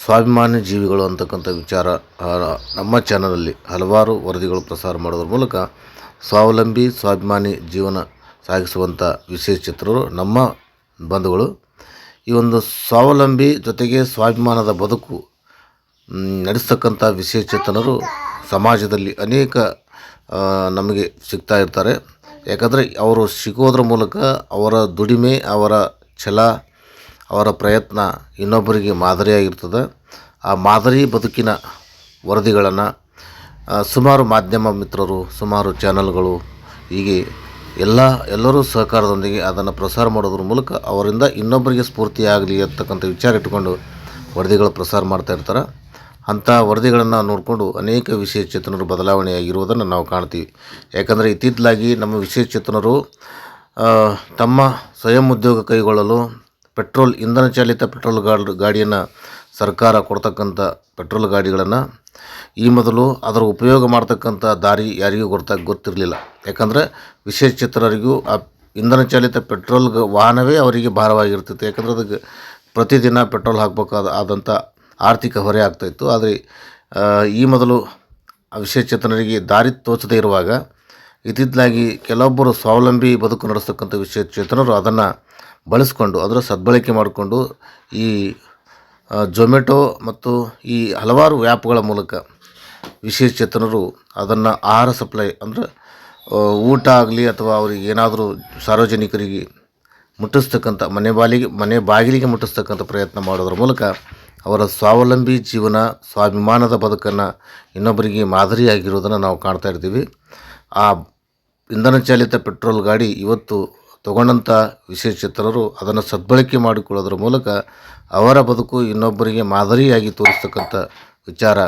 ಸ್ವಾಭಿಮಾನಿ ಜೀವಿಗಳು ಅಂತಕ್ಕಂಥ ವಿಚಾರ ನಮ್ಮ ಚಾನಲಲ್ಲಿ ಹಲವಾರು ವರದಿಗಳು ಪ್ರಸಾರ ಮಾಡೋದ್ರ ಮೂಲಕ ಸ್ವಾವಲಂಬಿ, ಸ್ವಾಭಿಮಾನಿ ಜೀವನ ಸಾಗಿಸುವಂಥ ವಿಶೇಷ ಚಿತ್ರರು ನಮ್ಮ ಬಂಧುಗಳು. ಈ ಒಂದು ಸ್ವಾವಲಂಬಿ ಜೊತೆಗೆ ಸ್ವಾಭಿಮಾನದ ಬದುಕು ನಡೆಸ್ತಕ್ಕಂಥ ವಿಶೇಷ ಚೇತನರು ಸಮಾಜದಲ್ಲಿ ಅನೇಕ ನಮಗೆ ಸಿಗ್ತಾ ಇರ್ತಾರೆ. ಯಾಕಂದರೆ ಅವರು ಸಿಗೋದ್ರ ಮೂಲಕ ಅವರ ದುಡಿಮೆ, ಅವರ ಛಲ ಅವರ ಪ್ರಯತ್ನ ಇನ್ನೊಬ್ಬರಿಗೆ ಮಾದರಿಯಾಗಿರ್ತದೆ. ಆ ಮಾದರಿ ಬದುಕಿನ ವರದಿಗಳನ್ನು ಸುಮಾರು ಮಾಧ್ಯಮ ಮಿತ್ರರು, ಸುಮಾರು ಚಾನಲ್ಗಳು, ಹೀಗೆ ಎಲ್ಲ, ಎಲ್ಲರೂ ಸಹಕಾರದೊಂದಿಗೆ ಅದನ್ನು ಪ್ರಸಾರ ಮಾಡೋದ್ರ ಮೂಲಕ ಅವರಿಂದ ಇನ್ನೊಬ್ಬರಿಗೆ ಸ್ಫೂರ್ತಿಯಾಗಲಿ ಅಂತಕ್ಕಂಥ ವಿಚಾರ ಇಟ್ಟುಕೊಂಡು ವರದಿಗಳು ಪ್ರಸಾರ ಮಾಡ್ತಾ ಇರ್ತಾರೆ. ಅಂಥ ವರದಿಗಳನ್ನು ನೋಡಿಕೊಂಡು ಅನೇಕ ವಿಶೇಷಚೇತನರು ಬದಲಾವಣೆಯಾಗಿರುವುದನ್ನು ನಾವು ಕಾಣ್ತೀವಿ. ಯಾಕಂದರೆ ಇತ್ತಿತ್ತಲಾಗಿ ನಮ್ಮ ವಿಶೇಷ ಚೇತನರು ತಮ್ಮ ಸ್ವಯಂ ಉದ್ಯೋಗ ಕೈಗೊಳ್ಳಲು ಪೆಟ್ರೋಲ್ ಇಂಧನ ಚಾಲಿತ ಪೆಟ್ರೋಲ್ ಗಾಡಿ, ಗಾಡಿಯನ್ನು ಸರ್ಕಾರ ಕೊಡ್ತಕ್ಕಂಥ ಪೆಟ್ರೋಲ್ ಗಾಡಿಗಳನ್ನು ಈ ಮೊದಲು ಅದರ ಉಪಯೋಗ ಮಾಡ್ತಕ್ಕಂಥ ದಾರಿ ಯಾರಿಗೂ ಗೊತ್ತಾಗ ಗೊತ್ತಿರಲಿಲ್ಲ. ಯಾಕಂದರೆ ವಿಶೇಷಚೇತನರಿಗೂ ಆ ಇಂಧನ ಚಾಲಿತ ಪೆಟ್ರೋಲ್ ವಾಹನವೇ ಅವರಿಗೆ ಭಾರವಾಗಿರ್ತಿತ್ತು. ಯಾಕಂದರೆ ಅದಕ್ಕೆ ಪ್ರತಿದಿನ ಪೆಟ್ರೋಲ್ ಹಾಕಬೇಕಾದ, ಆದಂಥ ಆರ್ಥಿಕ ಹೊರೆ ಆಗ್ತಾಯಿತ್ತು ಆದರೆ ಈ ಮೊದಲು ಆ ವಿಶೇಷಚೇತನರಿಗೆ ದಾರಿ ತೋಚದೇ ಇರುವಾಗ ಇತ್ತಿತ್ತಲಾಗಿ ಕೆಲವೊಬ್ಬರು ಸ್ವಾವಲಂಬಿ ಬದುಕು ನಡೆಸ್ತಕ್ಕಂಥ ವಿಶೇಷಚೇತನರು ಅದನ್ನು ಬಳಸ್ಕೊಂಡು, ಅದರ ಸದ್ಬಳಕೆ ಮಾಡಿಕೊಂಡು ಈ ಜೊಮೆಟೊ ಮತ್ತು ಈ ಹಲವಾರು ವ್ಯಾಪ್ಗಳ ಮೂಲಕ ವಿಶೇಷಚೇತನರು ಅದನ್ನು ಆಹಾರ ಸಪ್ಲೈ ಅಂದರೆ ಊಟ ಆಗಲಿ ಅಥವಾ ಅವ್ರಿಗೆ ಏನಾದರೂ ಸಾರ್ವಜನಿಕರಿಗೆ ಮುಟ್ಟಿಸ್ತಕ್ಕಂಥ, ಮನೆ ಬಾಲಿಗೆ, ಮನೆ ಬಾಗಿಲಿಗೆ ಮುಟ್ಟಿಸ್ತಕ್ಕಂಥ ಪ್ರಯತ್ನ ಮಾಡೋದ್ರ ಮೂಲಕ ಅವರ ಸ್ವಾವಲಂಬಿ ಜೀವನ, ಸ್ವಾಭಿಮಾನದ ಬದುಕನ್ನು ಇನ್ನೊಬ್ಬರಿಗೆ ಮಾದರಿಯಾಗಿರೋದನ್ನು ನಾವು ಕಾಣ್ತಾ ಇರ್ತೀವಿ. ಆ ಇಂಧನ ಚಾಲಿತ ಪೆಟ್ರೋಲ್ ಗಾಡಿ ಇವತ್ತು ತಗೊಂಡಂಥ ವಿಶೇಷಚೇತನರು ಅದನ್ನು ಸದ್ಬಳಕೆ ಮಾಡಿಕೊಳ್ಳೋದ್ರ ಮೂಲಕ ಅವರ ಬದುಕು ಇನ್ನೊಬ್ಬರಿಗೆ ಮಾದರಿಯಾಗಿ ತೋರಿಸ್ತಕ್ಕಂಥ ವಿಚಾರ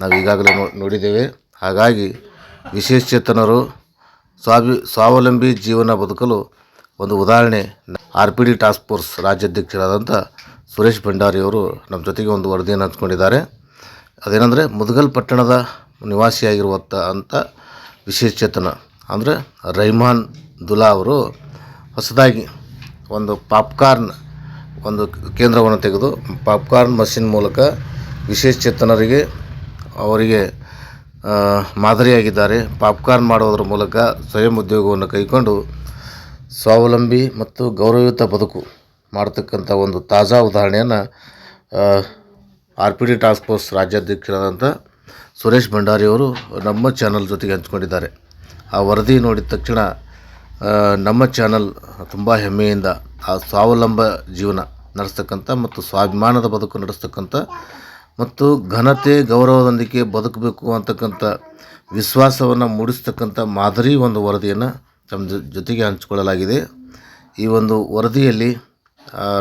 ನಾವು ಈಗಾಗಲೇ ನೋಡಿದ್ದೇವೆ. ಹಾಗಾಗಿ ವಿಶೇಷಚೇತನರು ಸ್ವಾಭಿ, ಸ್ವಾವಲಂಬಿ ಜೀವನ ಬದುಕಲು ಒಂದು ಉದಾಹರಣೆ R P D task force ರಾಜ್ಯಾಧ್ಯಕ್ಷರಾದಂಥ Suresh ಭಂಡಾರಿಯವರು ನಮ್ಮ ಜೊತೆಗೆ ಒಂದು ವರದಿಯನ್ನು ಹಂಚ್ಕೊಂಡಿದ್ದಾರೆ. ಅದೇನೆಂದರೆ ಮುದಗಲ್ ಪಟ್ಟಣದ ನಿವಾಸಿಯಾಗಿರುವಂಥ ಅಂಥ ವಿಶೇಷಚೇತನ ಅಂದರೆ ರೈಮಾನ್ ದುಲಾ ಅವರು ಹೊಸದಾಗಿ ಒಂದು ಪಾಪ್ಕಾರ್ನ್ ಒಂದು ಕೇಂದ್ರವನ್ನು ತೆಗೆದು ಪಾಪ್ಕಾರ್ನ್ ಮಷಿನ್ ಮೂಲಕ ವಿಶೇಷಚೇತನರಿಗೆ ಅವರಿಗೆ ಮಾದರಿಯಾಗಿದ್ದಾರೆ. ಪಾಪ್ಕಾರ್ನ್ ಮಾಡೋದ್ರ ಮೂಲಕ ಸ್ವಯಂ ಉದ್ಯೋಗವನ್ನು ಕೈಕೊಂಡು ಸ್ವಾವಲಂಬಿ ಮತ್ತು ಗೌರವಯುತ ಬದುಕು ಮಾಡತಕ್ಕಂಥ ಒಂದು ತಾಜಾ ಉದಾಹರಣೆಯನ್ನು R P D task force ರಾಜ್ಯಾಧ್ಯಕ್ಷರಾದಂಥ Suresh ಭಂಡಾರಿಯವರು ನಮ್ಮ ಚಾನಲ್ ಜೊತೆಗೆ ಹಂಚ್ಕೊಂಡಿದ್ದಾರೆ. ಆ ವರದಿ ನೋಡಿದ ತಕ್ಷಣ ನಮ್ಮ ಚಾನಲ್ ತುಂಬ ಹೆಮ್ಮೆಯಿಂದ ಆ ಸ್ವಾವಲಂಬ ಜೀವನ ನಡೆಸ್ತಕ್ಕಂಥ ಮತ್ತು ಸ್ವಾಭಿಮಾನದ ಬದುಕು ನಡೆಸ್ತಕ್ಕಂಥ ಮತ್ತು ಘನತೆ, ಗೌರವದೊಂದಿಗೆ ಬದುಕಬೇಕು ಅಂತಕ್ಕಂಥ ವಿಶ್ವಾಸವನ್ನು ಮೂಡಿಸ್ತಕ್ಕಂಥ ಮಾದರಿ ಒಂದು ವರದಿಯನ್ನು ತಮ್ಮ ಜೊತೆಗೆ ಹಂಚಿಕೊಳ್ಳಲಾಗಿದೆ. ಈ ಒಂದು ವರದಿಯಲ್ಲಿ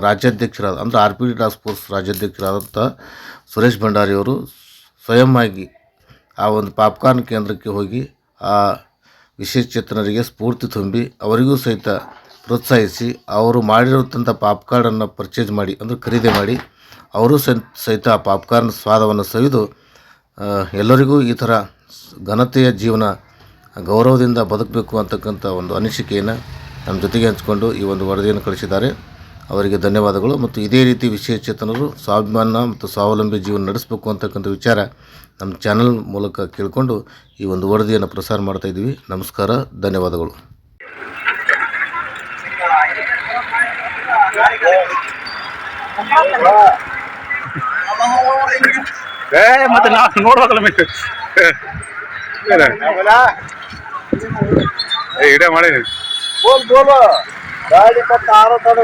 ರಾಜ್ಯಾಧ್ಯಕ್ಷರಾದ, ಅಂದರೆ R P D task force ರಾಜ್ಯಾಧ್ಯಕ್ಷರಾದಂಥ Suresh ಭಂಡಾರಿಯವರು ಸ್ವಯಂ ಆಗಿ ಆ ಒಂದು ಪಾಪ್ಕಾರ್ನ್ ಕೇಂದ್ರಕ್ಕೆ ಹೋಗಿ ಆ ವಿಶೇಷಚೇತನರಿಗೆ ಸ್ಫೂರ್ತಿ ತುಂಬಿ ಅವರಿಗೂ ಸಹಿತ ಪ್ರೋತ್ಸಾಹಿಸಿ ಅವರು ಮಾಡಿರುವಂಥ ಪಾಪ್ಕಾರ್ಡನ್ನು ಪರ್ಚೇಸ್ ಮಾಡಿ ಅಂದರೆ ಖರೀದಿ ಮಾಡಿ ಅವರು ಸಹಿತ ಆ ಪಾಪ್ಕಾರ್ನ್ ಸ್ವಾದವನ್ನು ಸವಿದು ಎಲ್ಲರಿಗೂ ಈ ಥರ ಘನತೆಯ ಜೀವನ ಗೌರವದಿಂದ ಬದುಕಬೇಕು ಅಂತಕ್ಕಂಥ ಒಂದು ಅನಿಸಿಕೆಯನ್ನು ನಮ್ಮ ಜೊತೆಗೆ ಹಂಚಿಕೊಂಡು ಈ ಒಂದು ವರದಿಯನ್ನು ಕಳಿಸಿದ್ದಾರೆ. ಅವರಿಗೆ ಧನ್ಯವಾದಗಳು ಮತ್ತು ಇದೇ ರೀತಿ ವಿಶೇಷ ಚೇತನರು ಸ್ವಾಭಿಮಾನ ಮತ್ತು ಸ್ವಾವಲಂಬಿ ಜೀವನ ನಡೆಸಬೇಕು ಅಂತಕ್ಕಂಥ ವಿಚಾರ ನಮ್ಮ ಚಾನಲ್ ಮೂಲಕ ಕೇಳಿಕೊಂಡು ಈ ಒಂದು ವರದಿಯನ್ನು ಪ್ರಸಾರ ಮಾಡ್ತಾ ಇದ್ದೀವಿ. ನಮಸ್ಕಾರ ಧನ್ಯವಾದಗಳು. ಏ ಇಡೇ ಮಾಡಿ. ಬೋಲ್ ಗಾಡಿ ಕೊಟ್ಟು ಆರೋ ತಡೆ